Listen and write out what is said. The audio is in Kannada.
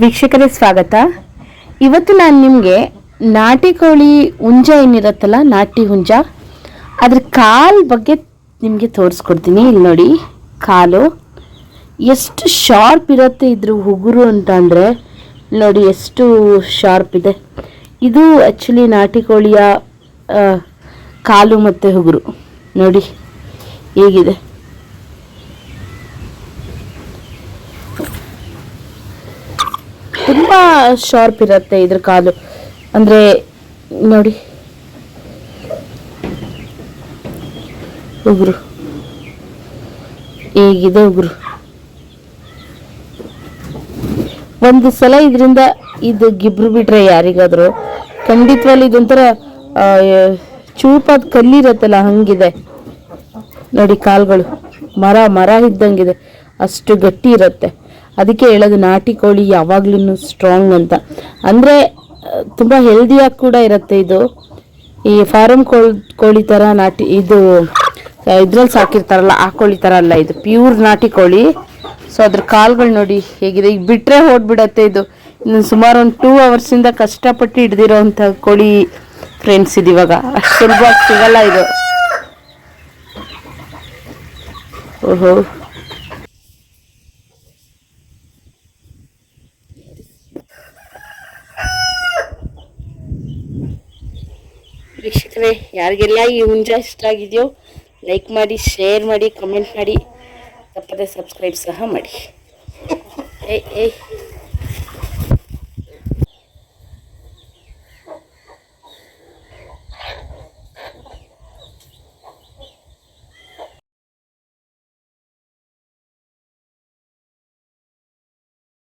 ವೀಕ್ಷಕರೇ, ಸ್ವಾಗತ. ಇವತ್ತು ನಾನು ನಿಮಗೆ ನಾಟಿ ಕೋಳಿ ಹುಂಜ ಏನಿರುತ್ತಲ್ಲ, ನಾಟಿ ಹುಂಜ, ಅದ್ರ ಕಾಲ್ ಬಗ್ಗೆ ನಿಮಗೆ ತೋರಿಸ್ಕೊಡ್ತೀನಿ. ಇಲ್ಲಿ ನೋಡಿ, ಕಾಲು ಎಷ್ಟು ಶಾರ್ಪ್ ಇರುತ್ತೆ ಇದ್ರ ಉಗುರು ಅಂತ ಅಂದರೆ, ನೋಡಿ ಎಷ್ಟು ಶಾರ್ಪ್ ಇದೆ. ಇದು ಆ್ಯಕ್ಚುಲಿ ನಾಟಿ ಕೋಳಿಯ ಕಾಲು ಮತ್ತು ಉಗುರು. ನೋಡಿ, ಹೇಗಿದೆ ತುಂಬ ಶಾರ್ಪ್ ಇರುತ್ತೆ ಇದ್ರ ಕಾಲು. ಅಂದ್ರೆ, ನೋಡಿ. ಉಗುರು. ಹೇಗಿದೆ ಉಗುರು? ಒಂದು ಸಲ ಇದರಿಂದ ಇದು ಗಿಬ್ರು ಬಿಟ್ರೆ ಯಾರಿಗಾದ್ರು. ಖಂಡಿತವಾಗಿ ಇದೊಂಥರ ಚೂಪಾದ ಕಲ್ಲಿರತ್ತಲ್ಲ ಹಂಗಿದೆ. ನೋಡಿ ಕಾಲ್ಗಳು. ಮರ ಮರ ಇದ್ದಂಗಿದೆ. ಅಷ್ಟು ಗಟ್ಟಿ ಇರುತ್ತೆ. ಅದಕ್ಕೆ ಹೇಳೋದು ನಾಟಿ ಕೋಳಿ ಯಾವಾಗ್ಲೂ ಸ್ಟ್ರಾಂಗ್ ಅಂತ. ಅಂದರೆ, ತುಂಬ ಹೆಲ್ದಿಯಾಗಿ ಕೂಡ ಇರುತ್ತೆ ಇದು. ಈ ಫಾರಮ್ ಕೋಳಿ ಕೋಳಿ ಥರ ನಾಟಿ, ಇದು ಇದ್ರಲ್ಲಿ ಸಾಕಿರ್ತಾರಲ್ಲ ಆ ಕೋಳಿ ಥರ ಅಲ್ಲ ಇದು. ಪ್ಯೂರ್ ನಾಟಿ ಕೋಳಿ. ಸೊ ಅದ್ರ ಕಾಲ್ಗಳು ನೋಡಿ ಹೇಗಿದೆ. ಈಗ ಬಿಟ್ಟರೆ ಹೊಡ್ಬಿಡತ್ತೆ ಇದು. ಇನ್ನು ಸುಮಾರು ಒಂದು ಟೂ ಅವರ್ಸಿಂದ ಕಷ್ಟಪಟ್ಟು ಹಿಡ್ದಿರೋವಂಥ ಕೋಳಿ ಫ್ರೆಂಡ್ಸ್ ಇದು ಇವಾಗ. ಅಷ್ಟು ಸುಲಭವಾಗಿ ಸಿಗಲ್ಲ ಇದು. ಓಹೋ. ವೀಕ್ಷಕರೇ ಯಾರಿಗೆಲ್ಲ ಈ ಹುಂಜ ಇಷ್ಟ ಆಗಿದೆಯೋ ಲೈಕ್ ಮಾಡಿ ಶೇರ್ ಮಾಡಿ ಕಮೆಂಟ್ ಮಾಡಿ, ತಪ್ಪದೆ ಸಬ್ಸ್ಕ್ರೈಬ್ ಸಹ ಮಾಡಿ. ಏಯ್ ಏಯ್